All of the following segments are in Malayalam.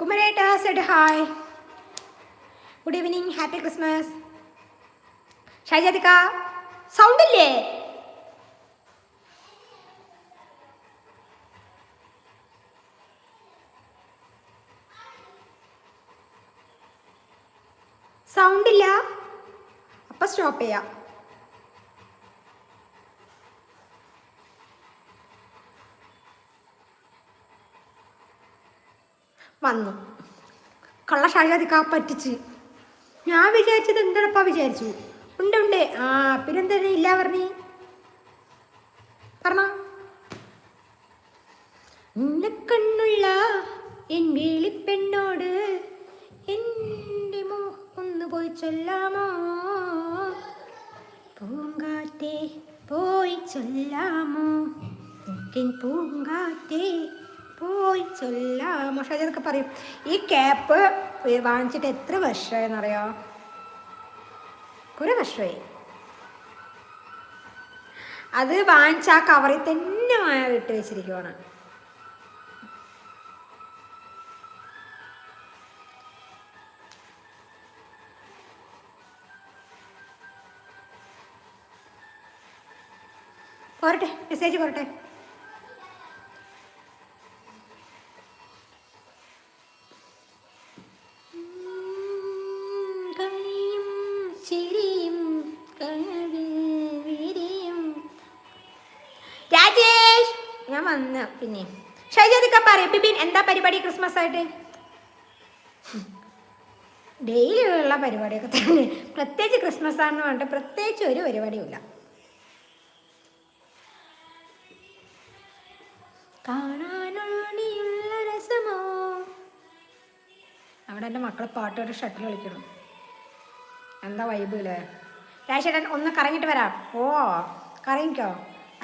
കുമരേട്ട said hi. Good evening happy Christmas ഷൈജാതിക്ക sound ഇല്ലേ? സൗണ്ട് ഇല്ല. അപ്പൊ സ്റ്റോപ്പ് ചെയ്യാം. വന്നു. കള്ള ഷാജാദിക്ക പറ്റിച്ച്. ഞാൻ വിചാരിച്ചത് എന്താണപ്പാ വിചാരിച്ചു? ഉണ്ട് ഉണ്ട്. ആ പിന്നെന്താ ഇല്ല പറഞ്ഞേ. പറഞ്ഞ. നിന്നെ കണ്ണുള്ള എൻ വേളിപ്പെണ്ണോട് എന്റെ ഒന്ന് പോയി ചൊല്ലാമോ? പൂങ്കാറ്റേ പോയി ചൊല്ലാമോ? പൂങ്കാറ്റേ പോയി ഷാജതൊക്കെ പറയും ഈ ക്യാപ്പ് വാങ്ങിച്ചിട്ട് എത്ര വർഷമായെന്നറിയോ? കുറേ വർഷമായി. അത് വാങ്ങിച്ച ആ കവറിൽ തന്നെ ഇട്ട് വെച്ചിരിക്കുവാണ്. പോരട്ടെ മെസ്സേജ് പോരട്ടെ. വന്ന പിന്നെ. ഷൈജാദിക്ക പറയും ബിബിൻ എന്താ പരിപാടി ക്രിസ്മസ് ആയിട്ട്? ഡെയിലി ഉള്ള പരിപാടിയൊക്കെ തന്നെ. പ്രത്യേകിച്ച് ക്രിസ്മസ് ആണെന്ന് പറഞ്ഞിട്ട് പ്രത്യേകിച്ച് ഒരു പരിപാടിയുമില്ല. കാണാനാണിയുള്ള രസമോ? അവിടെ എന്റെ മക്കളെ പാട്ടോട്ട് ഷട്ടിൽ കളിക്കണം എന്താ വൈബ് അല്ലേ രാശേട്ടൻ ഒന്ന് കറങ്ങിയിട്ട് വരാം. ഓ കറങ്ങിക്കോ?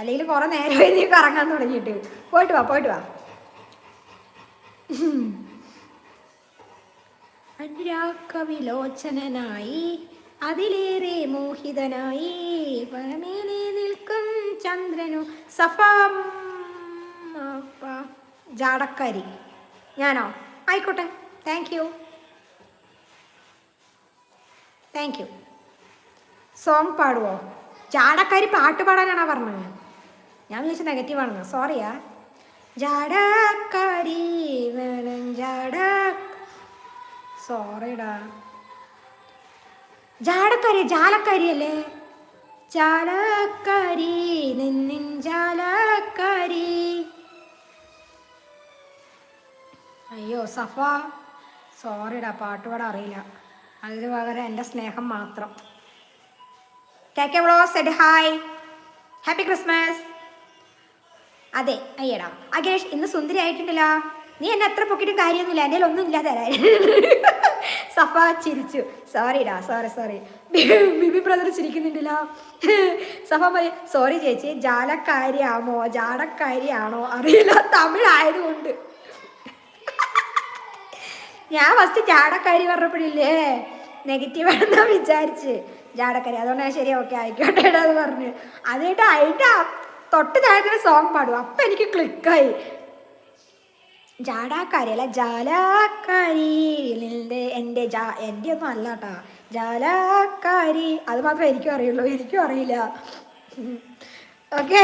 അല്ലെങ്കിൽ കുറേ നേരം നീ കറങ്ങാൻ തുടങ്ങിയിട്ട്. പോയിട്ട് വാ പോയിട്ട് വാ. അനുരാഗവിലോചനായി അതിലേറെ മോഹിതനായി പരമേലെ നിൽക്കും ചന്ദ്രനു സഫം. ജാടക്കാരി. ഞാനോ? ആയിക്കോട്ടെ. Thank you thank you song പാടുവോ? ചാടക്കാരി പാട്ട് പാടാനാണോ പറഞ്ഞത്? ഞാൻ വിളിച്ച നെഗറ്റീവാണെന്ന് സോറിയാ ജാടക്കാരി വേണം ജാട സോറിടാ ജാടക്കാരി ജാലക്കാരി അല്ലേ? ജാലക്കാരി നിന്നിൻ ജാലക്കാരി. അയ്യോ സഫ. സോറിടാ പാട്ട് പാടാൻ അറിയില്ല. അതിന് പകരം എന്റെ സ്നേഹം മാത്രം. K K blow said hi happy Christmas അതെ അയ്യടാ. അഖിലേഷ് ഇന്ന് സുന്ദരി ആയിട്ടുണ്ടല്ലോ. നീ എന്നെ എത്ര പൊക്കിട്ടും കാര്യമൊന്നുമില്ല. എന്റെ ഒന്നും ഇല്ല സഫ ചിരിച്ചു. സോറിടാ സോറി സോറി ബിബി ബ്രദർ ചിരിക്കുന്നുണ്ടല്ലോ. സഫ സോറി ചേച്ചി ജാലക്കാരിയാമോ ജാടക്കാരിയാണോ? അറിയില്ല. തമിഴായതുകൊണ്ട്. ഞാൻ ഫസ്റ്റ് ജാടക്കാരി പറഞ്ഞപ്പോഴില്ലേ നെഗറ്റീവ് ആണെന്നാ വിചാരിച്ച്. ജാടക്കാരി അതുകൊണ്ട് ഞാൻ ശരി ഓക്കെ ആയിക്കോട്ടെ എന്ന് പറഞ്ഞു. അതിട്ട് അതിന്റെ തൊട്ട് താഴത്തിന് സോങ് പാടും. അപ്പം എനിക്ക് ക്ലിക്കായി ജാടാക്കാരി അല്ല ജാലാക്കാരി നിന്റെ എന്റെ ജാ എന്റെ ഒന്നും അല്ല കേട്ടോ ജാലാക്കാരി. അത് മാത്രമേ എനിക്കും അറിയുള്ളൂ. എനിക്കും അറിയില്ല. ഓക്കേ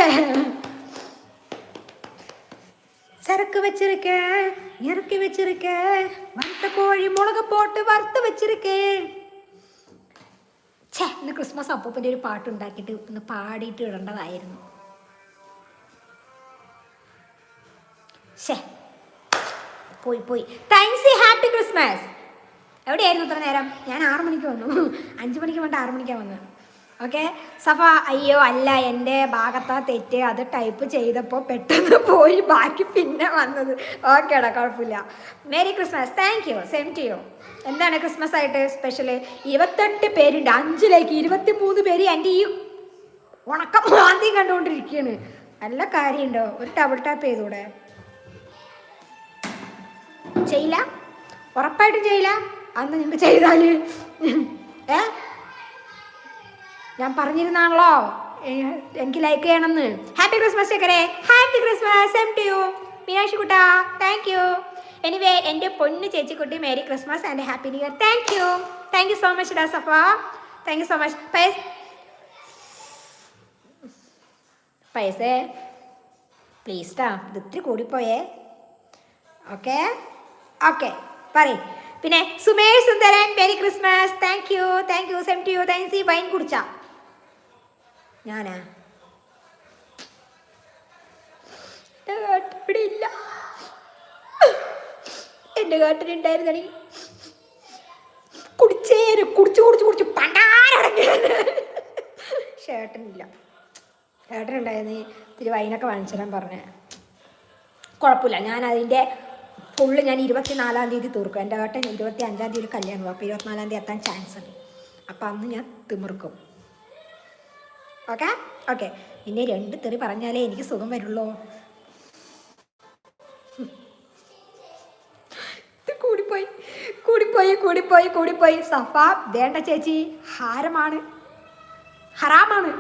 ചരക്ക് വെച്ചിരിക്കേ ഇറക്കി വെച്ചിരിക്കേ വറുത്ത കോഴി മുളക് പോട്ട് വറുത്ത് വെച്ചിരിക്കേ. ഛേ ഇന്ന് ക്രിസ്മസ് അപ്പൂപ്പന്റെ ഒരു പാട്ടുണ്ടാക്കിയിട്ട് ഒന്ന് പാടിയിട്ട് ഇടേണ്ടതായിരുന്നു ഷേ പോയി പോയി. താങ്ക്സ് ഹാപ്പി ക്രിസ്മസ് എവിടെയായിരുന്നു ഇത്ര നേരം? ഞാൻ ആറു മണിക്ക് വന്നു. അഞ്ച് മണിക്ക് വേണ്ട ആറു മണിക്കാണ് വന്നത്. ഓക്കെ സഫ അയ്യോ അല്ല എന്റെ ഭാഗത്താ തെറ്റ്. അത് ടൈപ്പ് ചെയ്തപ്പോൾ പെട്ടെന്ന് പോയി. ബാക്കി പിന്നെ വന്നത്. ഓക്കേടാ കുഴപ്പമില്ല. Merry Christmas thank you same to you എന്താണ് ക്രിസ്മസ് ആയിട്ട് സ്പെഷ്യൽ ഇരുപത്തെട്ട് പേരുണ്ട്. അഞ്ചിലേക്ക് ഇരുപത്തി മൂന്ന് പേര് എന്റെ ഈ ഉണക്കം മാന്തി കണ്ടുകൊണ്ടിരിക്കുകയാണ്. നല്ല കാര്യമുണ്ടോ? ഒരു ടബിൾ ടാപ്പ് ചെയ്തൂടെ? ചെയ്യില്ല? ഉറപ്പായിട്ടും ചെയ്യില്ല. അന്ന് നിങ്ങൾക്ക് ചെയ്താൽ ഏ? ഞാൻ പറഞ്ഞിരുന്നാണല്ലോ. എനിക്ക് ലൈക്ക് ചെയ്യണമെന്ന്. Happy Christmas ചേക്കരേ. Happy Christmas same to you Meenakshi Kutta thank you anyway എന്റെ പൊന്ന് ചേച്ചിക്കുട്ടി merry Christmas and happy new year thank you thank you so much ഡാ Safa thank you so much പൈസ പൈസേ പ്ലീസ് ഇത് ഇത്തിരി കൂടിപ്പോയേ. ഓക്കെ ഓക്കെ പറയും. പിന്നെ Sumesh Sundaran merry Christmas thank you thank you same to you thanks ഈ വൈൻ കുടിച്ചാ? ഞാനാ? എന്റെ ഇല്ല. എന്റെ കുടിച്ചേര് കുടിച്ച് കുടിച്ച് കുടിച്ച് പണ്ടാരടങ്ങിയ ചേട്ടനില്ല. ചേട്ടനുണ്ടായിരുന്നു ഇത്തിരി വൈനൊക്കെ വാങ്ങിച്ചു തരാൻ പറഞ്ഞേ. കുഴപ്പമില്ല. ഞാൻ അതിന്റെ ഫുള്ള് ഞാൻ ഇരുപത്തിനാലാം തീയതി തീർക്കും. എന്റെ ഏട്ടൻ ഇരുപത്തി അഞ്ചാം തീയതി കല്യാണം അപ്പോൾ ഇരുപത്തിനാലാം തീയതി എത്താൻ ചാൻസ് ഉണ്ട്. അപ്പോൾ അന്ന് ഞാൻ തിമിർക്കും. ഓക്കെ ഓക്കെ പിന്നെ രണ്ട് തെറി പറഞ്ഞാലേ എനിക്ക് സുഖം വരുള്ളൂ. കൂടിപ്പോയി. കൂടിപ്പോയി കൂടിപ്പോയി കൂടിപ്പോയി. സഫ വേണ്ട ചേച്ചി. ഹാരമാണ്. ഹറാമാണ്.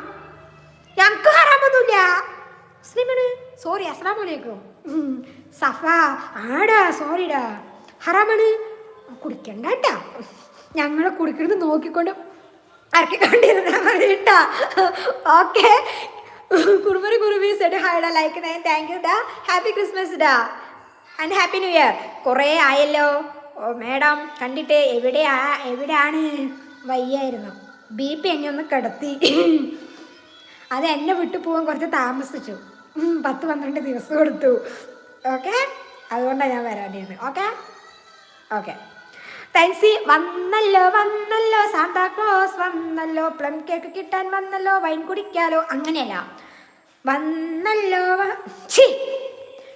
ഞങ്ങൾക്ക് ഹറാമൊന്നുമില്ല. മുസ്ലിമാണ്. സോറി അസ്ലാം വലൈക്കും ഉം. സഫ ആടാ സോറിടാ. ഹറാമാണ് കുടിക്കണ്ട കേട്ടാ ഞങ്ങളെ കുടിക്കുന്നത് നോക്കിക്കൊണ്ട് ഇറക്കിക്കൊണ്ടിരുന്നാ മതി കേട്ടാ ഓക്കെ. കുറുമറി കുറുമി സെഡ് ഹായ്ഡാ ലൈക്ക് നയൻ താങ്ക് യു ഡാ ഹാപ്പി ക്രിസ്മസ് ഡാ ആൻഡ് ഹാപ്പി ന്യൂ ഇയർ. കുറേ ആയല്ലോ. ഓ മേഡം കണ്ടിട്ട് എവിടെയാ എവിടെയാണ് വയ്യായിരുന്നു. ബി പി എന്നെ ഒന്ന് കിടത്തി. അത് എന്നെ വിട്ടു പോകാൻ കുറച്ച് താമസിച്ചു. പത്ത് പന്ത്രണ്ട് ദിവസം കൊടുത്തു. ഓക്കെ അതുകൊണ്ടാണ് ഞാൻ വരാണ്ടിരുന്നത് ഓക്കെ ഓക്കെ തൈസി വന്നല്ലോ വന്നല്ലോ. സാന്താക്ലോസ് വന്നല്ലോ. പ്ലം കേക്ക് കിട്ടാൻ വന്നല്ലോ. വൈൻ കുടിക്കാലോ. അങ്ങനെയല്ല. വന്നല്ലോ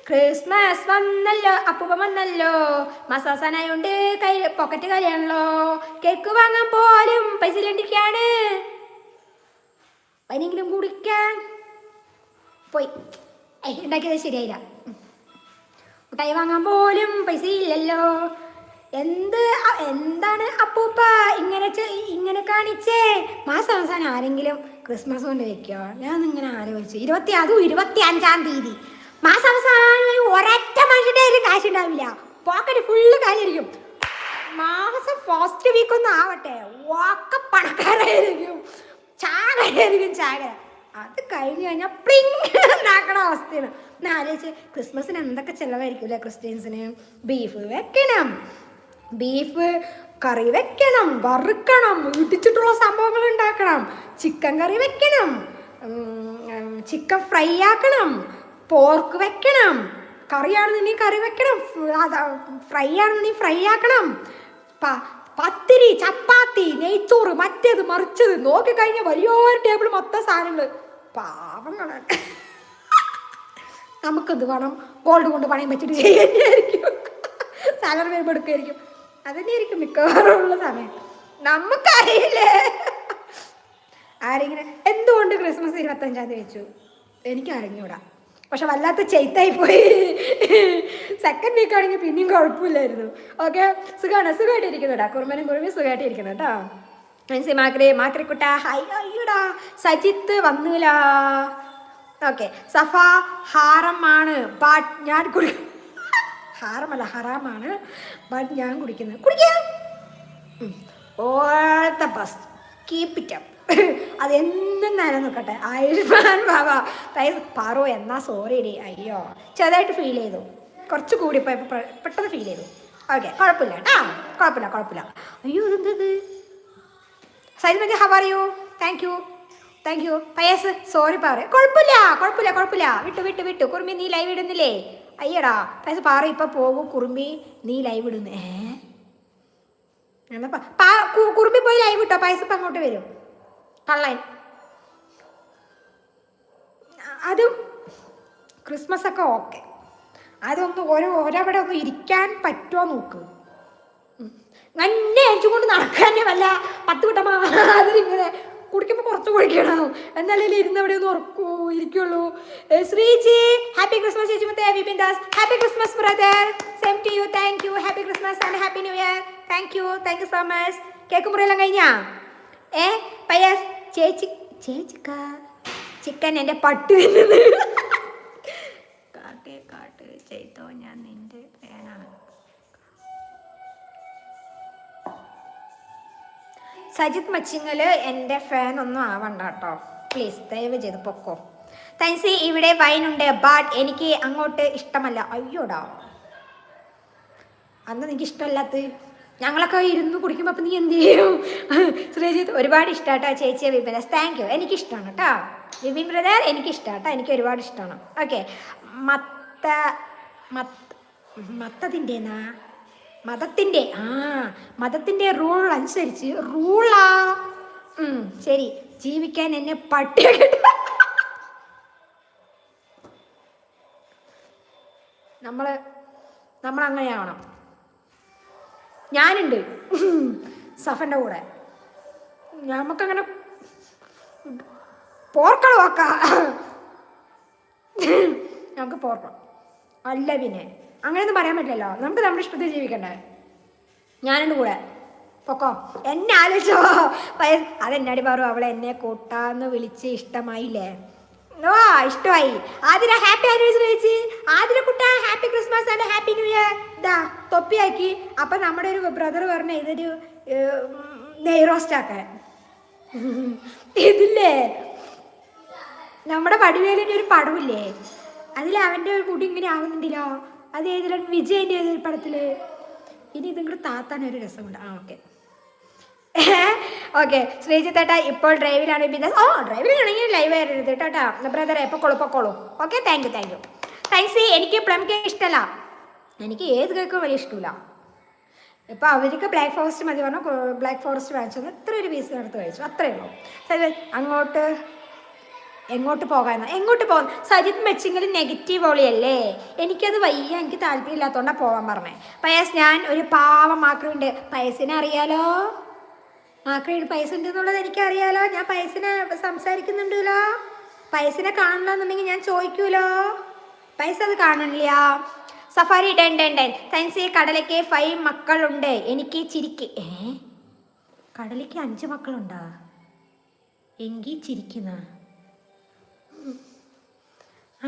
ക്രിസ്മസ് വന്നല്ലോ. അപ്പൂപ്പ വന്നല്ലോ. മസാസാനായോണ്ട് കൈ പോക്കറ്റ് കാര്യമാണല്ലോ കേക്ക് വാങ്ങാൻ പോലും പൈസ ഇല്ലാണ്ടിരിക്കാണ് വൈനെങ്കിലും കുടിക്കാൻ പോയി. ഉണ്ടാക്കിയത് ശരിയായില്ല. മുട്ടായി വാങ്ങാൻ പോലും പൈസ ഇല്ലല്ലോ. എന്ത് എന്താണ് അപ്പൂപ്പ ഇങ്ങനെ ഇങ്ങനെ കാണിച്ചേ? മാസം അവസാനം ആരെങ്കിലും ക്രിസ്മസ് കൊണ്ട് വെക്കോ? ഞാൻ ഇങ്ങനെ ആലോചിച്ചു. ഇരുപത്തി അതും ഇരുപത്തി അഞ്ചാം തീയതി. മാസം അവസാനം ഒരൊറ്റ മനുഷ്യന്റെ കയ്യിൽ കാശ് ഉണ്ടാവില്ല പോക്കറ്റ് ഫുള്ള് കാലിരിക്കും മാസം ഫസ്റ്റ് വീക്ക് ഒന്നും ആവട്ടെ. ഒക്കെ പണക്കാരായിരിക്കും. ചാകരായിരിക്കും ചാകര അത് കഴിഞ്ഞ് കഴിഞ്ഞാൽ പ്ലിങ് ഉണ്ടാക്കണ അവസ്ഥയാണ്. ഞാൻ ആലോചിച്ച് ക്രിസ്മസിന് എന്തൊക്കെ ചിലവായിരിക്കില്ലേ ക്രിസ്ത്യൻസിന്? ബീഫ് വെക്കണം. ബീഫ് കറി വെക്കണം. വറുക്കണം. ഇടിച്ചിട്ടുള്ള സംഭവങ്ങൾ ഉണ്ടാക്കണം. ചിക്കൻ കറി വെക്കണം. ചിക്കൻ ഫ്രൈ ആക്കണം. പോർക്ക് വെക്കണം. കറിയാണെന്നുണ്ടെങ്കിൽ കറി വെക്കണം. ഫ്രൈ ആണെന്നുണ്ടെങ്കിൽ ഫ്രൈ ആക്കണം. പത്തിരി ചപ്പാത്തി നെയ്ച്ചോറ് മറ്റേത് മറിച്ചത്. നോക്കി കഴിഞ്ഞ വലിയൊരു ടേബിൾ മൊത്തം സാധനങ്ങൾ പാവങ്ങളാണ് നമുക്കെന്ത് വേണം. ഗോൾഡ് കൊണ്ട് പണയം വെച്ചിട്ട് ചെയ്യുന്നതായിരിക്കും സാലറി വരുമ്പോൾ എടുക്കുമായിരിക്കും അതന്നെയായിരിക്കും മിക്കവാറും ഉള്ള സമയം. നമുക്കറിയില്ലേ? ആരെങ്കിലും എന്തുകൊണ്ട് ക്രിസ്മസ് ഇരുപത്തഞ്ചാം തീയതി വെച്ചു? എനിക്ക് അറിഞ്ഞൂടാ. പക്ഷെ വല്ലാത്ത ചെയ്ത്തായി പോയി. സെക്കൻഡ് വീക്ക് ആണെങ്കിൽ പിന്നെയും കുഴപ്പമില്ലായിരുന്നു. ഓക്കെ സുഖമാണ് സുഖമായിട്ടിരിക്കുന്നു കേട്ടോ കുറുമനും കുറുമി സുഖമായിട്ടിരിക്കുന്നു കേട്ടോ. മനസ്സി മാക്രി മാക്രിക്കുട്ട ഹൈ അയ്യടാ. സജിത്ത് വന്നില്ല ഓക്കെ. സഫ ഹാറമാണ് ബട്ട് ഞാൻ കുടി ഹാറമല്ല ഹറാമാണ് ബട്ട് ഞാൻ കുടിക്കുന്നത്. കുടിക്കാം. All the best keep it up അത് എന്നും നിലനിൽക്കട്ടെ ആയുഷ്മാൻ ബാബ. പാറോ എന്നാ സോറി ഡി അയ്യോ. ചെറുതായിട്ട് ഫീൽ ചെയ്തു. കുറച്ച് കൂടി പെട്ടെന്ന് ഫീൽ ചെയ്തു. ഓക്കെ കുഴപ്പമില്ല. കേട്ടാ കുഴപ്പമില്ല കുഴപ്പമില്ല. അയ്യോ ഇതെന്തത് സൈദ്മതി how are you thank you thank you Pius sorry പാറ. കുഴപ്പമില്ല കുഴപ്പമില്ല കുഴപ്പമില്ല വിട്ടു വിട്ടു വിട്ടു. കുറുമ്പി നീ ലൈവ് ഇടുന്നില്ലേ? അയ്യടാ പയസ് പാറ ഇപ്പം പോകും. കുറുമ്പി നീ ലൈവ് ഇടുന്നു. ഏ? എന്നാ കുറുമ്പി പോയി ലൈവ് ഇട്ടോ? പയസ് ഇപ്പം അങ്ങോട്ട് വരും. കള്ളൻ. അതും ക്രിസ്മസ് ഒക്കെ ഓക്കെ അതൊന്ന് ഓരോ ഓരോവിടെ ഒന്ന് ഇരിക്കാൻ പറ്റുമോ നോക്ക്. തന്നെ അയച്ചുകൊണ്ട് നടക്കാനേ വല്ല പത്ത് വിട്ട മാതിരി ഇങ്ങനെ കുടിക്കുമ്പോൾ കുറച്ച് കുടിക്കണം എന്നാലേ ഇരുന്ന് അവിടെ ഒന്ന് ഉറക്കൂ ഇരിക്കുള്ളൂ. ശ്രീജി ഹാപ്പി ക്രിസ്മസ് ചേച്ചി മത്തെ Vipin Das. Happy Christmas brother same to you thank you happy Christmas and happy new year thank you thank you so much cake മുറിയെല്ലാം കഴിഞ്ഞാ? ഏ പയ്യ ചേച്ചി ചേച്ചിക്ക. ചിക്കൻ എന്റെ പട്ട് തിന്നുന്നത് കാക്കേ കാട്ട്. ചെയ്തോ ഞാൻ നിന്റെ പേനാണ് സജിത് മച്ചിങ്ങൽ എന്റെ ഫാൻ ഒന്നും ആവണ്ട കേട്ടോ. പ്ലീസ് ദയവ് ചെയ്ത് പൊക്കോ. തൻസി ഇവിടെ വൈനുണ്ട് ബട്ട് എനിക്ക് അങ്ങോട്ട് ഇഷ്ടമല്ല. അയ്യോടാ. അന്ന് നിനക്ക് ഇഷ്ടമല്ലാത്ത ഞങ്ങളൊക്കെ ഇരുന്ന് കുടിക്കുമ്പോൾ അപ്പം നീ എന്ത് ചെയ്യും? ശ്രീജിത്ത് ഒരുപാട് ഇഷ്ടമാട്ടോ ചേച്ചിയെ വിപിനസ് താങ്ക് യു എനിക്കിഷ്ടമാണ് കേട്ടോ. വിപിൻ ബ്രദർ എനിക്കിഷ്ടമാണ് കേട്ടോ എനിക്ക് ഒരുപാട് ഇഷ്ടമാണ് ഓക്കെ മത്ത മത്ത മത്തതിന്റെന്നാ മതത്തിന്റെ ആ മതത്തിന്റെ റൂൾ അനുസരിച്ച് റൂളാ ശരി. ജീവിക്കാൻ എന്നെ പട്ടി നമ്മൾ നമ്മൾ അങ്ങനെയാവണം ഞാനുണ്ട്. സഫന്റെ കൂടെ. നമുക്കങ്ങനെ പോർക്കളമാക്ക നമുക്ക് പോർക്കണം. അല്ല പിന്നെ. അങ്ങനെയൊന്നും പറയാൻ പറ്റില്ലല്ലോ. നമുക്ക് നമ്മുടെ ഇഷ്ടത്തിൽ ജീവിക്കണ്ടേ? ഞാനെന്റെ കൂടെ. പൊക്കോ. എന്നെ ആലോചിച്ചോ. പയ അതെന്നാടി പറഞ്ഞു അവളെ എന്നെ കൂട്ടാന്ന് വിളിച്ച് ഇഷ്ടമായില്ലേ? ഓ ഇഷ്ടമായി. ആതിര ഹാപ്പി ആനിവേഴ്സറി ചേച്ചി. ആതിര കുട്ട happy Christmas and happy new year ഇതാ തൊപ്പിയാക്കി അപ്പം നമ്മുടെ ഒരു ബ്രദർ പറഞ്ഞ ഇതൊരു നെയ്റോസ്റ്റാക്കാൻ നെയ് ഇതില്ലേ? നമ്മുടെ പടിവേലിന്റെ ഒരു പടവില്ലേ? അതിൽ അവന്റെ ഒരു മുടി ഇങ്ങനെ ആവുന്നുണ്ടല്ലോ. അത് ഏതിലും വിജയന്റെ ഏതൊരു പടത്തിൽ ഇനി ഇതും കൂടെ താത്താൻ ഒരു രസമുണ്ട്. ആ ഓക്കെ. ഓക്കെ ശ്രീജിത്തേട്ട ഇപ്പോൾ ഡ്രൈവിലാണ് ബിസിനസ് ഓ ഡ്രൈവിലാണെങ്കിൽ ലൈവ് ആയിരുന്നു കേട്ടോ ബ്രദർ എപ്പോൾ പൊക്കോളൂ okay thank you thank you thanks എനിക്ക് പ്ലം കേക്ക് ഇഷ്ടമല്ല എനിക്ക് ഏത് കേക്കും വലിയ ഇഷ്ടമില്ല. ഇപ്പോൾ അവർക്ക് ബ്ലാക്ക് ഫോറസ്റ്റ് മതി പറഞ്ഞു ബ്ലാക്ക് ഫോറസ്റ്റ് വാങ്ങിച്ചു എത്ര ഒരു പീസ് എടുത്ത് കഴിച്ചു അത്രയേ ഉള്ളൂ. അങ്ങോട്ട് എങ്ങോട്ട് പോകാൻ എങ്ങോട്ട് പോകാൻ? സജിത് മെച്ചിങ്ങിൽ നെഗറ്റീവ് ഓളിയല്ലേ എനിക്കത് വയ്യ എനിക്ക് താല്പര്യമില്ലാത്തതുകൊണ്ടാണ് പോകാൻ പറഞ്ഞത് പയസ് ഞാൻ ഒരു പാവം മാക്രുണ്ട് പയസിനെ അറിയാലോ? മാക്രയിൽ പൈസ ഉണ്ട് എന്നുള്ളത് എനിക്കറിയാലോ. ഞാൻ പൈസനെ സംസാരിക്കുന്നുണ്ടല്ലോ. പൈസനെ കാണണമെന്നുണ്ടെങ്കിൽ ഞാൻ ചോദിക്കൂലോ? പൈസ അത് കാണണില്ല. സഫാരി ഡെൻ ഡെൻ ഡെൻ. തൻസി കടലയ്ക്ക് ഫൈവ് മക്കളുണ്ട്. എനിക്ക് ചിരിക്ക്. ഏ? കടലയ്ക്ക് അഞ്ച് മക്കളുണ്ടാ? എങ്കിൽ ചിരിക്കുന്ന?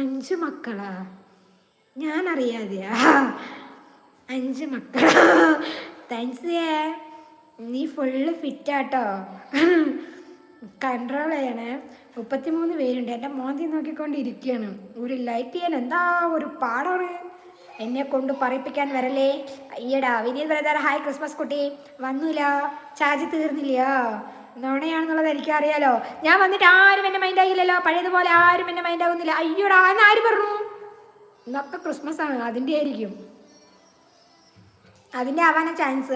അഞ്ച് മക്കളാ. ഞാൻ അറിയാതെയാ അഞ്ച് മക്കളാ. ഏ നീ ഫുള്ള് ഫിറ്റാട്ടോ കൺട്രോൾ ചെയ്യണേ. മുപ്പത്തിമൂന്ന് പേരുണ്ട്. എന്റെ മോന്തി നോക്കിക്കൊണ്ടിരിക്കുകയാണ് ഒരു ലൈക്ക് ചെയ്യാൻ എന്താ ഒരു പാടാണ്? എന്നെ കൊണ്ട് പറയിപ്പിക്കാൻ വരല്ലേ? അയ്യടാ വിനീത് ബ്രദർ ഹായ് ക്രിസ്മസ് കുട്ടി. വന്നില്ല ചാർജ് തീർന്നില്ല നുണയാണെന്നുള്ളത് എനിക്കറിയാലോ. ഞാൻ വന്നിട്ട് ആരും എന്നെ മൈൻഡ് ആയില്ലല്ലോ പഴയതുപോലെ ആരും എന്നെ മൈൻഡ് ആകുന്നില്ല അയ്യോടാ എന്ന് ആര് പറഞ്ഞു? ഇന്നൊക്കെ ക്രിസ്മസ് ആണ് അതിന്റെ ആയിരിക്കും. അതിന്റെ ആവാന ചാൻസ്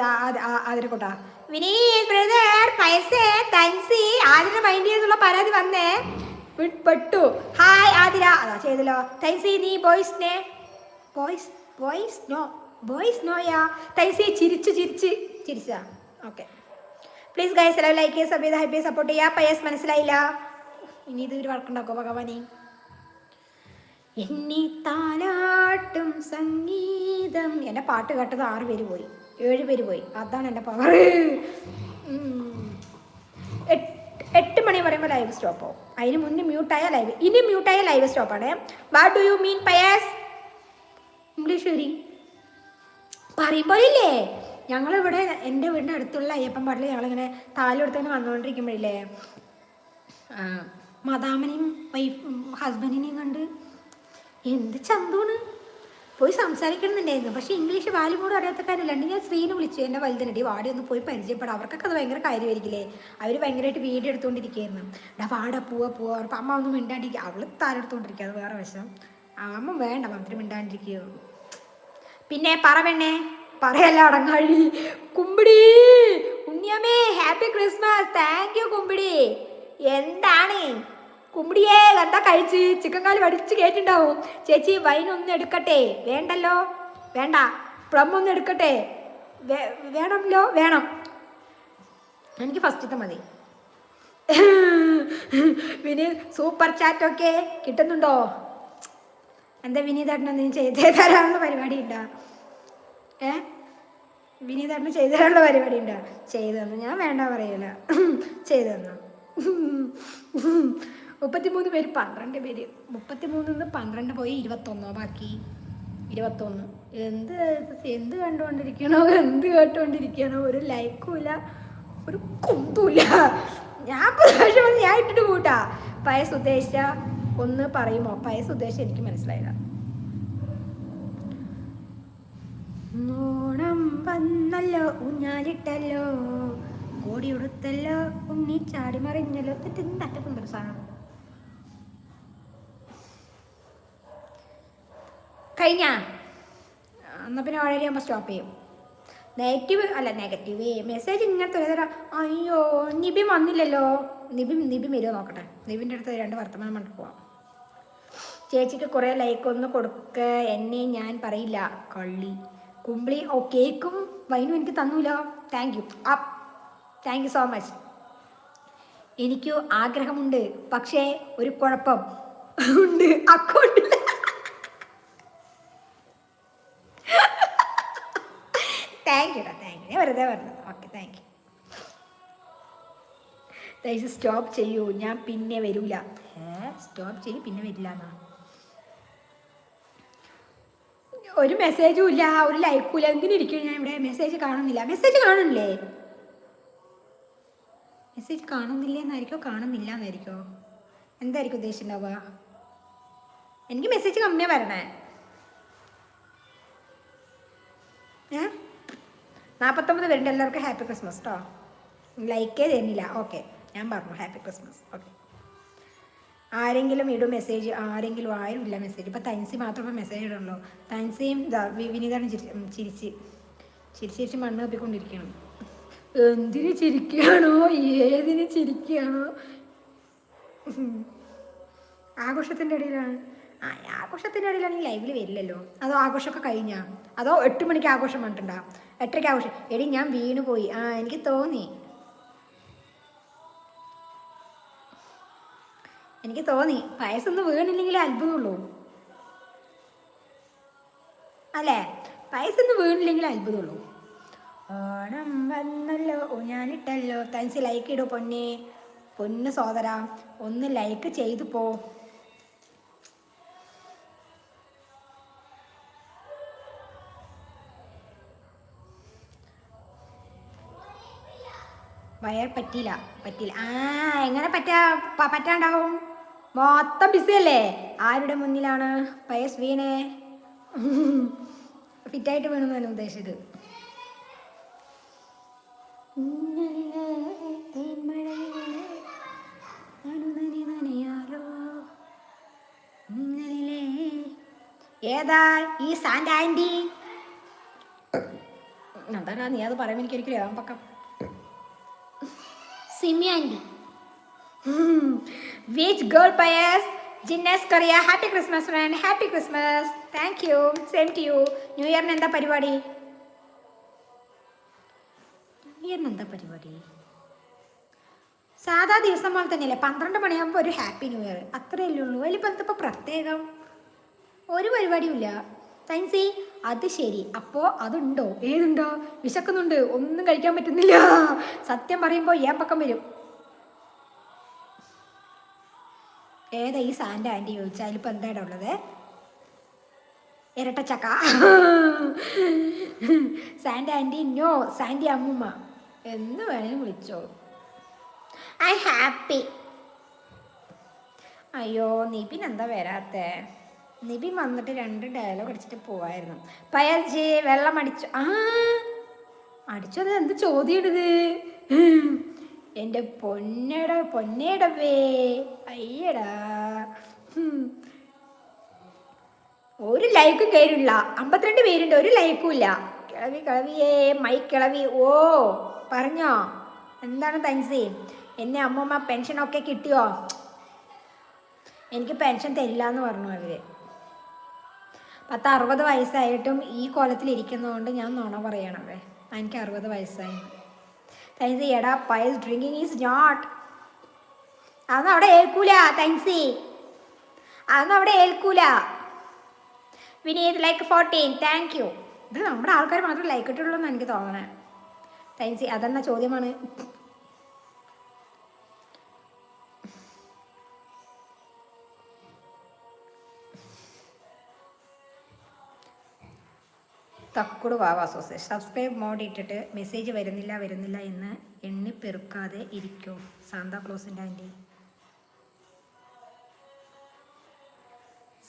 അതിരക്കോട്ടാ കൊട്ടാ വിനീത് ബ്രദർ പൈസ താങ്ക്സി ആതിര മൈൻഡ് ചെയ്തുള്ള പരാതി വന്നേ. പെട്ടു. ഹായ് ആതിര. അതാ ചെയ്തല്ലോ. തൈസി നീ ബോയ്സിനെ ബോയ്സ് ബോയ്സ് നോ ബോയ്സ് നോയാ തൈസി ചിരിച്ചു ചിരിച്ച് ചിരിച്ചാ. ഓക്കെ പ്ലീസ് ഗൈസ് എല്ലാവരും ലൈക്ക് ചെയ്യുക സബ് ചെയ്ത് ഹൈപ്പ് സപ്പോർട്ട് ചെയ്യുക പയസ് മനസ്സിലായില്ല. ഇനി ഇത് ഒരു വഴക്കുണ്ടാക്കോ ഭഗവാനെ? എന്നെ താലാട്ടും സംഗീതം. എന്റെ പാട്ട് കേട്ടത് ആറ് പേര് പോയി. ഏഴ് പേര് പോയി. അതാണ് എന്റെ പവർ എട്ട് മണി പറയുമ്പോൾ ലൈവ് സ്റ്റോപ്പ് സ്റ്റോപ്പോ അതിന് മുന്നേ മ്യൂട്ടായ ലൈവ് ഇനി മ്യൂട്ടായ ലൈവ് സ്റ്റോപ്പാണ് വാട്ട് ഡു യു മീൻ പയാസ് ഇംഗ്ലീഷ് വരി. ഞങ്ങളിവിടെ എന്റെ വീടിന്റെ അടുത്തുള്ള അയ്യപ്പൻ പാട്ടിൽ ഞങ്ങളിങ്ങനെ താലെടുത്തങ്ങനെ വന്നുകൊണ്ടിരിക്കുമ്പോഴില്ലേ മദാമനെയും വൈഫ് ഹസ്ബൻഡിനെയും കണ്ട് എന്ത് ചന്തൂണ്? പോയി സംസാരിക്കണമെന്നുണ്ടായിരുന്നു. പക്ഷേ ഇംഗ്ലീഷ് വാല്യൂ കൂടെ അറിയാത്ത ഞാൻ സ്ത്രീനെ വിളിച്ചു. എന്റെ വലുതിനടി വാടി ഒന്ന് പോയി പരിചയപ്പെടാം. അവർക്കൊക്കെ അത് ഭയങ്കര കാര്യമായിരിക്കില്ലേ? അവർ ഭയങ്കരമായിട്ട് വീഡിയോ എടുത്തുകൊണ്ടിരിക്കുകയായിരുന്നു. ഡാ വാടാ പോവാ പോവാ. അവർക്ക് അമ്മ ഒന്നും മിണ്ടാണ്ടിരിക്കുക. അവൾ താരെടുത്തുകൊണ്ടിരിക്കുക അത് വേറെ വശം അമ്മ വേണ്ട മാത്രം മിണ്ടാണ്ടിരിക്കുകയോ പിന്നെ പറ പെണ്ണേ. പറയല്ല അടങ്ങാഴി കുമ്പിടി ഉണ്ണിയമ്മേ happy Christmas thank you Kumbidi. എന്താണ്? കുമ്പിടിയേ എന്താ കഴിച്ച് ചിക്കൻ കാൽ വടിച്ച് കേട്ടിണ്ടാവും ചേച്ചി വൈൻ ഒന്ന് എടുക്കട്ടെ? വേണ്ടല്ലോ? വേണ്ട. പ്ലം ഒന്ന് എടുക്കട്ടെ? വേണമല്ലോ? വേണം. എനിക്ക് ഫസ്റ്റത്തെ മതി. വിനീത് സൂപ്പർ ചാറ്റ് ഒക്കെ കിട്ടുന്നുണ്ടോ? എന്താ വിനീതേട്ടനെ ചെയ്തേ ചെയ്ത് തരാനുള്ള പരിപാടി ഉണ്ടോ? ഏ? വിനീതേട്ടന് ചെയ്തു തരാനുള്ള പരിപാടി ഉണ്ടോ? ചെയ്തു തന്നു ഞാൻ വേണ്ട പറയില്ല ചെയ്തു തന്നു. മുപ്പത്തിമൂന്ന് പേര് പന്ത്രണ്ട് പേര്. മുപ്പത്തിമൂന്നിൽ നിന്ന് പന്ത്രണ്ട് പോയി ഇരുപത്തൊന്നോ ബാക്കി? ഇരുപത്തൊന്ന്. എന്ത് എന്ത് കണ്ടുകൊണ്ടിരിക്കണോ? എന്ത് കേട്ടുകൊണ്ടിരിക്കണോ? ഒരു ലൈക്കും ഇല്ല ഒരു കുന്തൂല്ല ഞാൻ വന്ന് ഞാൻ ഇട്ടിട്ട് കൂട്ടാ പയസ് ഉദ്ദേശിച്ച ഒന്ന് പറയുമോ? പയസ് ഉദ്ദേശിച്ച എനിക്ക് മനസ്സിലായില്ല. ഓണം വന്നല്ലോ ഊഞ്ഞാലിട്ടല്ലോ. കോടി ഉടുത്തല്ലോ ഉണ്ണി ചാടി മറിഞ്ഞല്ലോ തിന്നറ്റത്തുണ്ടൊരു സാധനം. കഴിഞ്ഞ? എന്നാൽ പിന്നെ വളരെ ആകുമ്പോൾ സ്റ്റോപ്പ് ചെയ്യും. നെഗറ്റീവ് അല്ല നെഗറ്റീവ് മെസ്സേജ് ഇങ്ങനത്തെ ഒരു തരാം അയ്യോ നിബിൻ വന്നില്ലല്ലോ. നിബി നിബി വരുമോ നോക്കട്ടെ. നിബിന്റെ അടുത്ത് രണ്ട് വർത്തമാനം കണ്ടു പോവാം. ചേച്ചിക്ക് കുറേ ലൈക്ക് ഒന്ന് കൊടുക്ക എന്നെ ഞാൻ പറയില്ല. കള്ളി. കുമ്പിളി. ഓ കേക്കും. വൈനും എനിക്ക് തന്നൂല. Thank you up thank you so much എനിക്ക് ആഗ്രഹമുണ്ട്. പക്ഷേ ഒരു കുഴപ്പം. ഉണ്ട്. അക്കൗണ്ടിൽ താങ്ക് യു താങ്ക് യു ഞാൻ വെറുതെ പറഞ്ഞത്. ഓക്കെ താങ്ക് യു ദയച്ച് സ്റ്റോപ്പ് ചെയ്യൂ. ഞാൻ പിന്നെ വരൂല. ഏ? സ്റ്റോപ്പ് ചെയ്യും പിന്നെ വരില്ല എന്നാ ഒരു മെസ്സേജും ഇല്ല. ഒരു ലൈക്കും ഇല്ല. എങ്ങനെ ഇരിക്കും ഞാൻ ഇവിടെ മെസ്സേജ് കാണുന്നില്ല. മെസ്സേജ് കാണുന്നില്ലേ? മെസ്സേജ് കാണുന്നില്ല എന്നായിരിക്കോ? കാണുന്നില്ല എന്നായിരിക്കോ? എന്തായിരിക്കും ഉദ്ദേശിച്ചിട്ടുണ്ടാവുക? എനിക്ക് മെസ്സേജ് കമ്മിയാണ് വരണേ. ഏ? നാൽപ്പത്തൊമ്പത് പേരുണ്ട്. എല്ലാവർക്കും ഹാപ്പി ക്രിസ്മസ് കേട്ടോ ലൈക്കേ തരുന്നില്ല ഓക്കെ ഞാൻ പറഞ്ഞു. ഹാപ്പി ക്രിസ്മസ് ഓക്കെ ആരെങ്കിലും ഇടും മെസ്സേജ് ആരെങ്കിലും ആരും ഇല്ല മെസ്സേജ് ഇപ്പം തൻസി മാത്രമേ മെസ്സേജ് ഇടുള്ളൂ. തൻസിയും വിനീതാണ് ചിരിച്ച്. ചിരിച്ച് ചിരിച്ച് മണ്ണ് കപ്പിക്കൊണ്ടിരിക്കണം എന്തിന് ചിരിക്കുകയാണോ? ഏതിന് ചിരിക്കുകയാണോ? ആഘോഷത്തിന്റെ ഇടയിലാണ്. ആ ആഘോഷത്തിന്റെ ഇടയിലാണെങ്കിൽ ലൈവിൽ വരില്ലല്ലോ. അതോ ആഘോഷമൊക്കെ കഴിഞ്ഞാൽ അതോ എട്ട് മണിക്ക് ആഘോഷം വന്നിട്ടുണ്ടാകും എട്ടരയ്ക്ക് ആഘോഷം. എടി ഞാൻ വീണ് പോയി ആ എനിക്ക് തോന്നി. എനിക്ക് തോന്നി. പായസം ഒന്നും വീണില്ലെങ്കിൽ അത്ഭുതമുള്ളൂ. അല്ലേ? പായസം ഒന്നും വീണില്ലെങ്കിൽ അത്ഭുതമുള്ളൂ. ഓണം വന്നല്ലോ. ഞാനിട്ടല്ലോ. തനിച്ച് ലൈക്ക് ഇടൂ പൊന്നെ. പൊന്ന് സോദര ഒന്ന് ലൈക്ക് ചെയ്തു പോ. വയർ പറ്റില്ല പറ്റില്ല ആ എങ്ങനെ പറ്റാ പറ്റാണ്ടാവും? മൊത്തം ബിസി അല്ലേ ആരുടെ മുന്നിലാണ് പയസ് വീണേ ഫിറ്റായിട്ട് വേണമെന്നാണ് ഉദ്ദേശിച്ചത് ഏതാ ഈ സാൻഡ് ആന്റി എന്താണ് നീ അത് പറയുമ്പോൾ എനിക്ക് ഒരിക്കലും ഏതാ പക്കം സിമി ആന്റി വിച്ച് ഗേൾ പയേഴ്സ് ജിന്നസ് കറിയ happy Christmas friend happy Christmas thank you same to you new ഇയറിന് എന്താ പരിപാടി ന്യൂ ഇയറിന് എന്താ പരിപാടി സാധാ ദിവസം പോലെ തന്നെയല്ലേ? പന്ത്രണ്ട് മണിയാകുമ്പോൾ ഒരു ഹാപ്പി ന്യൂ ഇയർ അത്രയല്ലേ ഉള്ളൂ. അതിലിപ്പോൾ എന്താ പ്രത്യേകം? ഒരു പരിപാടിയുമില്ല. സയൻസി അത് ശരി. അപ്പോൾ അതുണ്ടോ? ഏതുണ്ടോ? വിശക്കുന്നുണ്ട്. ഒന്നും കഴിക്കാൻ പറ്റുന്നില്ല. സത്യം പറയുമ്പോൾ ഏൻ പക്കം വരും. ഏതാ ഈ സാന്റെ ആന്റി ചോദിച്ചാൽ അതിലിപ്പോൾ എന്താണ് ഉള്ളത്? ചക്ക സാന്റെ ആന്റി നോ സാൻഡി അമ്മുമ്മ. എന്ന് വേണേലും വിളിച്ചോ. I happy. അയ്യോ നിബിൻ എന്താ വരാത്തേ? നിബിൻ വന്നിട്ട് രണ്ട് ഡയലോഗ് അടിച്ചിട്ട് പോവായിരുന്നു. പയർജി വെള്ളം അടിച്ചു. ആ അടിച്ചത് എന്ത് ചോദ്യം ചോദ്യമിടത് എന്റെ പൊന്നട പൊന്നേടവേ അയ്യടാ. ഒരു ലൈക്കും കയറില്ല അമ്പത്തിരണ്ട് പേരുണ്ട് ഒരു ലൈക്കും ഇല്ല. കിളവി കിളവിയേ മൈ കിളവി. ഓ പറഞ്ഞോ. എന്താണ് തൻസി? എന്നെ അമ്മമ്മ പെൻഷനൊക്കെ കിട്ടിയോ? എനിക്ക് പെൻഷൻ തരില്ല എന്ന് പറഞ്ഞു അവർ. പത്ത് അറുപത് വയസ്സായിട്ടും ഈ കോലത്തിൽ ഇരിക്കുന്നതുകൊണ്ട് ഞാൻ നുണ പറയണവേ. എനിക്ക് അറുപത് വയസ്സായി. തൻസി എടാ പൈൽ ഡ്രിങ്കിങ് ഈസ് നോട്ട് അതൊന്നും അവിടെ ഏൽക്കൂല തൻസി അതൊന്നും അവിടെ ഏൽക്കൂല. Vineeth like fourteen thank you ഇത് നമ്മുടെ ആൾക്കാർ മാത്രം ലൈക്ക് ഇട്ടുള്ളൂ എന്ന് എനിക്ക് തോന്നണേ. തൈൻസി അതെന്ന ചോദ്യമാണ്. തക്കുട് വാവ അസോസിയേഷൻ സബ്സ്ക്രൈബ് മോഡ് ഇട്ടിട്ട് മെസ്സേജ് വരുന്നില്ല വരുന്നില്ല എന്ന് എണ്ണി പെറുക്കാതെ ഇരിക്കോ. സാന്താക്ലോസിന്റെ ആന്റി.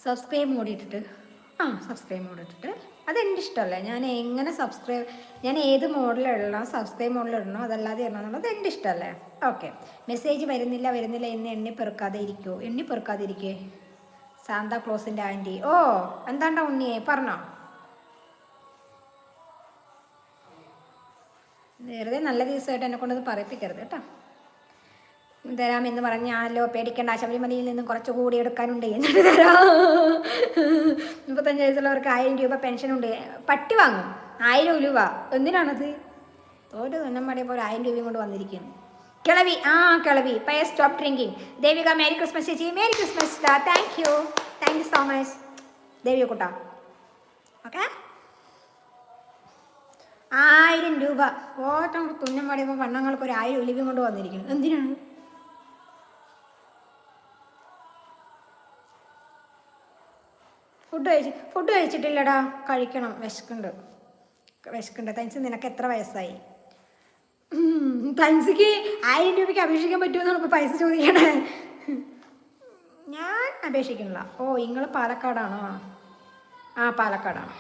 സബ്സ്ക്രൈബ് മോഡ് ഇട്ടിട്ട്. ആ സബ്സ്ക്രൈബ് മോഡ് ഇട്ടിട്ട്. അതെന്റെ ഇഷ്ടമല്ല? ഞാൻ എങ്ങനെ സബ്സ്ക്രൈബ് ഞാൻ ഏത് മോഡലിടണം സബ്സ്ക്രൈബ് മോഡലിടണോ അതല്ലാതെ ഇടണം എന്നുള്ളത് എന്റെ ഇഷ്ടമല്ലേ? ഓക്കെ. മെസ്സേജ് വരുന്നില്ല വരുന്നില്ല എന്ന് എണ്ണി പെറുക്കാതെ ഇരിക്കുമോ എണ്ണി പെറുക്കാതെ ഇരിക്കേ. Santa ക്ലോസിന്റെ anti. ഓ എന്താണ്ടാ ഉണ്ണിയെ? പറഞ്ഞോ. വെറുതെ നല്ല ദിവസമായിട്ട് എന്നെ കൊണ്ടത് പറയിപ്പിക്കരുത് കേട്ടോ. തരാമെന്ന് പറഞ്ഞാലോ പേടിക്കേണ്ട ശബരിമലയിൽ നിന്നും കുറച്ച് കൂടി എടുക്കാനുണ്ട് എന്നിട്ട് തരാം. മുപ്പത്തഞ്ച് വയസ്സുള്ളവർക്ക് ആയിരം രൂപ പെൻഷനുണ്ട് പട്ടി വാങ്ങും ആയിരം രൂപ. എന്തിനാണത്? തോറ്റ് തുന്നമ്മടെ പോലെ ആയിരം രൂപയും കൊണ്ട് വന്നിരിക്കുന്നു. കിളവി ആ കിളവി പയ stop drinking Devika merry Christmas ചേച്ചി merry Christmas thank you thank you so much Devika Kutta okay ആയിരം രൂപ. ഓട്ടം തുന്നം പടിയുമ്പോൾ വണ്ണങ്ങൾക്ക് ഒരു ആയിരം ഒലിവും കൊണ്ട് വന്നിരിക്കുന്നു. എന്തിനാണ്? ഫുഡ് കഴിച്ച് ഫുഡ് കഴിച്ചിട്ടില്ലടാ. കഴിക്കണം. വിശക്കുണ്ട്. വിശക്കുണ്ട്. തനിച്ച് നിനക്ക് എത്ര വയസ്സായി? തനിച്ചക്ക് ആയിരം രൂപയ്ക്ക് അപേക്ഷിക്കാൻ പറ്റുമെന്ന് നമുക്ക് പൈസ ചോദിക്കണേ ഞാൻ അപേക്ഷിക്കണില്ല ഓ നിങ്ങൾ പാലക്കാടാണോ? ആ പാലക്കാടാണ്.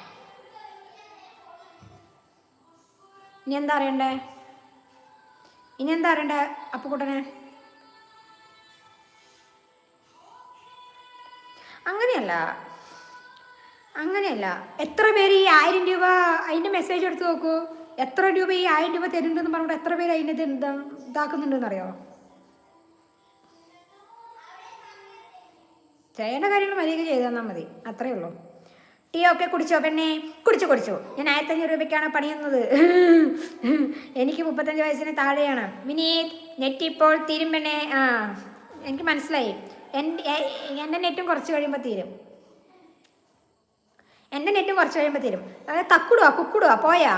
ഇനി എന്താ അറിയണ്ടേ? ഇനി എന്താ അറിയണ്ടേ അപ്പുക്കുട്ടനെ? അങ്ങനെയല്ല. അങ്ങനെയല്ല. എത്ര പേര് ഈ ആയിരം രൂപ അതിന്റെ മെസ്സേജ് എടുത്ത് നോക്കൂ. എത്ര രൂപ ഈ ആയിരം രൂപ തരുന്നുണ്ടെന്ന് പറഞ്ഞിട്ട് എത്ര പേര് അതിന്റെ ഇത് ഇതാക്കുന്നുണ്ടെന്ന് അറിയോ ചെയ്യേണ്ട കാര്യങ്ങൾ മര്യാദ ചെയ്തു തന്നാൽ മതി. അത്രയേ ഉള്ളൂ. ടീ ഒക്കെ കുടിച്ചോ പെണ്ണെ? കുടിച്ചു കുടിച്ചു. ഞാൻ ആയിരത്തഞ്ഞൂറ് രൂപയ്ക്കാണ് പണിയുന്നത്. എനിക്ക് മുപ്പത്തഞ്ച് വയസ്സിന് താഴെയാണ്. വിനീത് നെറ്റ് ഇപ്പോൾ തീരും പെണ്ണെ. ആ എനിക്ക് മനസ്സിലായി. എന്റെ എന്റെ നെറ്റും കുറച്ച് കഴിയുമ്പോൾ തീരും. എന്റെ നെറ്റും കുറച്ച് കഴിയുമ്പോൾ തീരും. അതായത് തക്കുടുവാ കുക്കുടുവാ. പോയാ?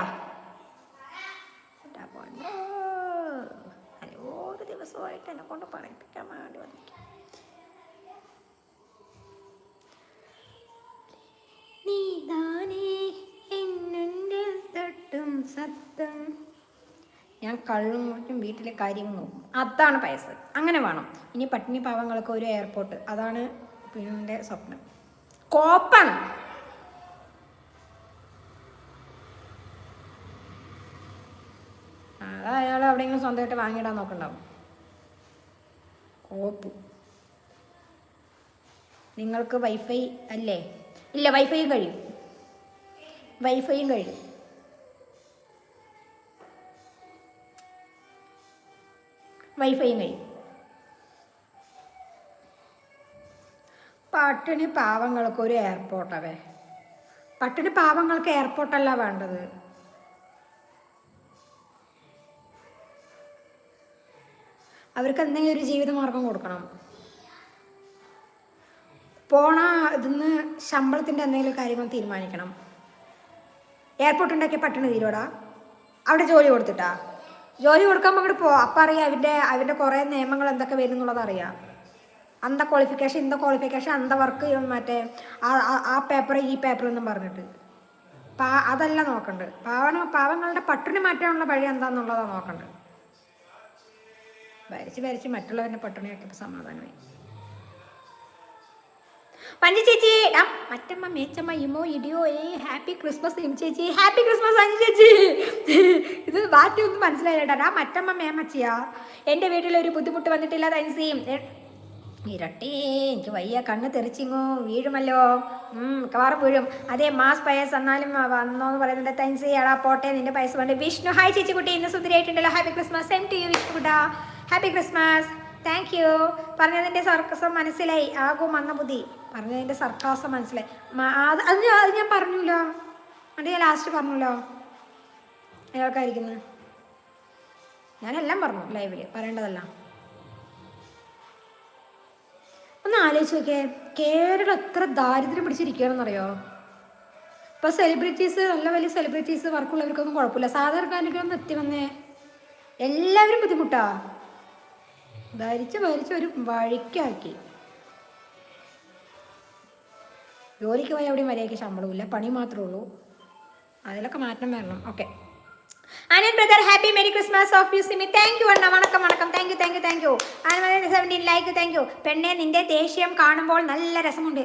ഒരു ദിവസമായിട്ട് എന്നെ കൊണ്ട് പറയിപ്പിക്കാൻ വേണ്ടി വന്നിരിക്കും തട്ടും സത്തം. ഞാൻ കള്ളും മുറിക്കും വീട്ടിലെ കാര്യങ്ങൾ നോക്കും. അതാണ് പയസ്. അങ്ങനെ വേണം. ഇനി പട്ടിണി പാവങ്ങൾക്ക് ഒരു എയർപോർട്ട് അതാണ് പിന്നെ സ്വപ്നം. കോപ്പാണ്. അത് അയാൾ എവിടെയെങ്കിലും സ്വന്തമായിട്ട് വാങ്ങിയിടാൻ നോക്കണ്ടാവും. കോപ്പ്. നിങ്ങൾക്ക് വൈഫൈ അല്ലേ? ഇല്ല വൈഫൈയും കഴിയും. വൈഫൈയും കഴിയും. വൈഫൈയും കഴിയും. പട്ടിണി പാവങ്ങൾക്ക് ഒരു എയർപോർട്ടവേ പട്ടിണി പാവങ്ങൾക്ക് എയർപോർട്ടല്ല വേണ്ടത്. അവർക്ക് എന്തെങ്കിലും ഒരു ജീവിതമാർഗം കൊടുക്കണം. പോണ ഇതിന്ന് ശമ്പളത്തിന്റെ എന്തെങ്കിലും കാര്യങ്ങൾ തീരുമാനിക്കണം. എയർപോർട്ട് ഉണ്ടാക്കിയ പട്ടിണി തീരോടാ? അവിടെ ജോലി കൊടുത്തിട്ടാ? ജോലി കൊടുക്കുമ്പോൾ അങ്ങോട്ട് പോ അപ്പം അറിയാം അവന്റെ അവന്റെ കുറേ നിയമങ്ങൾ എന്തൊക്കെ വരും എന്നുള്ളത് അറിയാം. അന്ത ക്വാളിഫിക്കേഷൻ ഇന്ത ക്വാളിഫിക്കേഷൻ അന്ത വർക്ക് മറ്റേ ആ- ആ- പേപ്പർ ഈ പേപ്പർ എന്നും പറഞ്ഞിട്ട്. പാ അതല്ല നോക്കണ്ട്. പാവണ പാവങ്ങളുടെ പട്ടിണി മാറ്റാനുള്ള വഴി എന്താണെന്നുള്ളതാണ് നോക്കണ്ടത് വരച്ച് വരച്ച് മറ്റുള്ളവരുടെ പട്ടിണിയാക്കിയപ്പോൾ സമാധാനമായി. പഞ്ചു ചേച്ചി. ആ മറ്റമ്മ മേച്ചമ്മ ഇമോ ഇടിയോ ഏ ഹാപ്പി ക്രിസ്മസ് ഇം ചേച്ചി. ഹാപ്പി ക്രിസ്മസ് പഞ്ചു ചേച്ചി. ഇത് ബാക്കി ഒന്നും മനസ്സിലായില്ലേട്ടാ ആ മറ്റമ്മ മേമച്ചിയാ എന്റെ വീട്ടിലൊരു ബുദ്ധിമുട്ട് വന്നിട്ടില്ല തൻസിയും ഇരട്ടേ. എനിക്ക് വയ്യ. കണ്ണ് തെറിച്ചിങ്ങോ. വീഴുമല്ലോ. മിക്കവാറും വീഴും. അതേ മാസ് പയസ് എന്നാലും വന്നോ എന്ന് പറയുന്നുണ്ട് അടാ പോട്ടെ നിന്റെ പൈസ വേണ്ട വിഷ്ണു. ഹായ് ചേച്ചി കുട്ടി ഇന്ന് സുന്ദരിയായിട്ടുണ്ടല്ലോ. Happy Christmas. Same to you Vishnu Kutta. Happy Christmas. Thank you പറഞ്ഞതിന്റെ സർക്കസം മനസ്സിലായി. ആകും മന്ന ബുദ്ധി പറഞ്ഞതിന്റെ സർക്കാസം മനസ്സിലായി. അത് അത് ഞാൻ അത് ഞാൻ പറഞ്ഞല്ലോ അത് ഞാൻ ലാസ്റ്റ് പറഞ്ഞല്ലോ അയാൾക്കായിരിക്കുന്നത് ഞാനെല്ലാം പറഞ്ഞു ലൈവിൽ പറയേണ്ടതെല്ലാം. ഒന്ന് ആലോചിച്ച് നോക്കിയേ. കേരളം എത്ര ദാരിദ്ര്യം പിടിച്ചിരിക്കുകയാണെന്നറിയോ? ഇപ്പോൾ സെലിബ്രിറ്റീസ് നല്ല വലിയ സെലിബ്രിറ്റീസ് വർക്കുള്ളവർക്കൊന്നും കുഴപ്പമില്ല. സാധാരണക്കാരൊക്കെ ഒന്ന് എത്തി വന്നേ. എല്ലാവരും ബുദ്ധിമുട്ടാ. ഭരിച്ച് ഭരിച്ച് ഒരു വഴിക്കാക്കി. ജോലിക്ക് പോയാൽ എവിടെയും മര്യാദയ്ക്ക് ശമ്പളമില്ല പണി മാത്രമേ ഉള്ളൂ. അതിലൊക്കെ മാറ്റം വരണം. ഓക്കെ അനിയൻ brother happy merry Christmas of you Simi. Thank you അണ്ണ. വണക്കം വണക്കം. Thank you thank you thank you seventeen like thank you പെണ്ണെ നിന്റെ ദേഷ്യം കാണുമ്പോൾ നല്ല രസമുണ്ട്.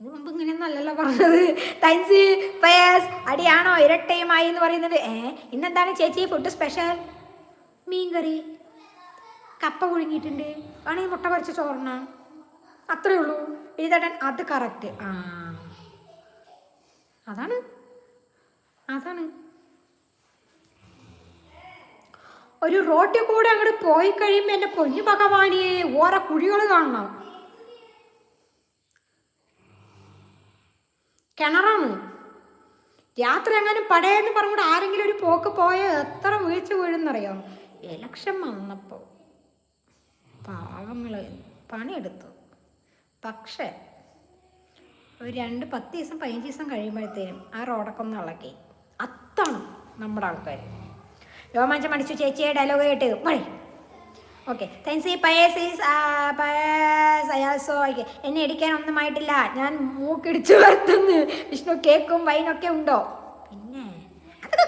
മുമ്പ് ഇങ്ങനെയൊന്നും അല്ലല്ലോ പറഞ്ഞത്. തൈൻസി പയസ് അടിയാണോ ഇരട്ടയുമായി എന്ന് പറയുന്നത്. ഏ ഇന്നെന്താണ് ചേച്ചി ഫുഡ് സ്പെഷ്യൽ മീൻകറി. കപ്പ പുഴുങ്ങിയിട്ടുണ്ട്. ആണെങ്കിൽ മുട്ട പറിച്ച ചോറിന്. അത്രേ ഉള്ളൂ. എഴുതേട്ടൻ അത് കറക്റ്റ് ആ. അതാണ്. അതാണ്. ഒരു റോട്ടിൽ കൂടെ അങ്ങോട്ട് പോയി കഴിയുമ്പോൾ എന്റെ പൊന്നു ഭഗവാനിയെ ഓരോ കുഴികൾ കാണണം. കിണറാണ്. രാത്രി അങ്ങനെ പടയെന്ന് പറഞ്ഞുകൊണ്ട് ആരെങ്കിലും ഒരു പോക്ക് പോയ എത്ര വീഴ്ച വീഴുന്നറിയോ? ഇലക്ഷൻ വന്നപ്പോൾ പാവങ്ങൾ പണിയെടുത്തു. പക്ഷേ ഒരു രണ്ട് പത്ത് ദിവസം പതിനഞ്ച് ദിവസം കഴിയുമ്പോഴത്തേനും ആ റോഡൊക്കെ ഒന്ന് ഇളക്കി അത്താണ് നമ്മുടെ ആൾക്കാർ രോമാഞ്ചം അടിച്ചു ചേച്ചിയെ ഡയലോഗ് കേട്ട്. മഴ ഓക്കെ താങ്ക്സ് ഈ പയേസീസ് അയാൾസോ ഓക്കെ എന്നെ ഇടിക്കാൻ ഒന്നുമായിട്ടില്ല ഞാൻ മൂക്കിടിച്ചു വരുത്തുന്നു. വിഷ്ണു കേക്കും വൈനൊക്കെ ഉണ്ടോ?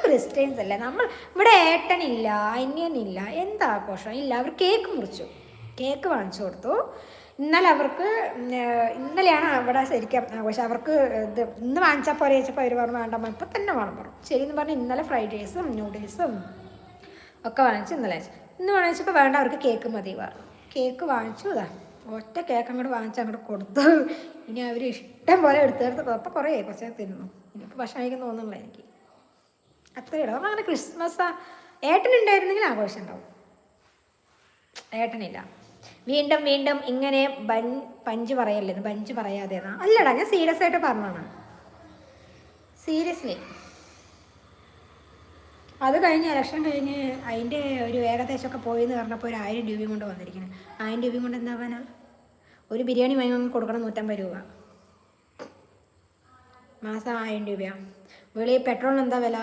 ക്രിസ്ത്യൻസ് അല്ലേ? നമ്മൾ ഇവിടെ ഏട്ടനില്ല അന്യനില്ല എന്താ ആഘോഷം? ഇല്ല അവർ കേക്ക് മുറിച്ചു. കേക്ക് വാങ്ങിച്ചു കൊടുത്തു. ഇന്നലെ അവർക്ക് ഇന്നലെയാണ് അവിടെ ശരിക്കും ആഘോഷം. അവർക്ക് ഇത് ഇന്ന് വാങ്ങിച്ചാൽ പോരെ ചോദിച്ചപ്പോൾ അവർ പറഞ്ഞു വേണ്ട ഇപ്പം തന്നെ വേണം പറഞ്ഞു. ശരി എന്ന് പറഞ്ഞ് ഇന്നലെ ഫ്രൈഡ് റൈസും നൂഡിൽസും ഒക്കെ വാങ്ങിച്ചു ഇന്നലെ. ഇന്ന് വാങ്ങിച്ചപ്പോൾ വേണ്ട അവർക്ക് കേക്ക് മതി പറഞ്ഞു. കേക്ക് വാങ്ങിച്ചു ഇതാ ഒറ്റ കേക്ക് അങ്ങോട്ട് വാങ്ങിച്ച് അങ്ങോട്ട് കൊടുത്തു. ഇനി അവർ ഇഷ്ടം പോലെ എടുത്തെടുത്ത് അപ്പോൾ കുറേ കുറച്ച് തിന്നു. ഇനിയിപ്പോൾ ഭക്ഷണം കഴിക്കാൻ തോന്നുന്നില്ല എനിക്ക്. അത്രയേ ഉള്ളൂ. അങ്ങനെ ക്രിസ്മസ് ഏട്ടനുണ്ടായിരുന്നെങ്കിൽ ആഘോഷം ഉണ്ടാവും ഏട്ടനില്ല. വീണ്ടും വീണ്ടും ഇങ്ങനെ ബൻ പഞ്ച് പറയല്ലേ പഞ്ച് പറയാതെ അല്ലടാ ഞാൻ സീരിയസ് ആയിട്ട് പറഞ്ഞതാണ്. സീരിയസ്ലി അത് കഴിഞ്ഞ് ഇലക്ഷൻ കഴിഞ്ഞ് അതിന്റെ ഒരു ഏകദേശമൊക്കെ പോയെന്ന് പറഞ്ഞപ്പോൾ ഒരു ആയിരം രൂപയും കൊണ്ട് വന്നിരിക്കുന്നത് ആയിരം രൂപയും കൊണ്ട് എന്താവാനാ ഒരു ബിരിയാണി വാങ്ങി കൊടുക്കണം നൂറ്റമ്പത് രൂപ. മാസം ആയിരം രൂപയാണ് വെളിയിൽ പെട്രോളിന് എന്താ വില?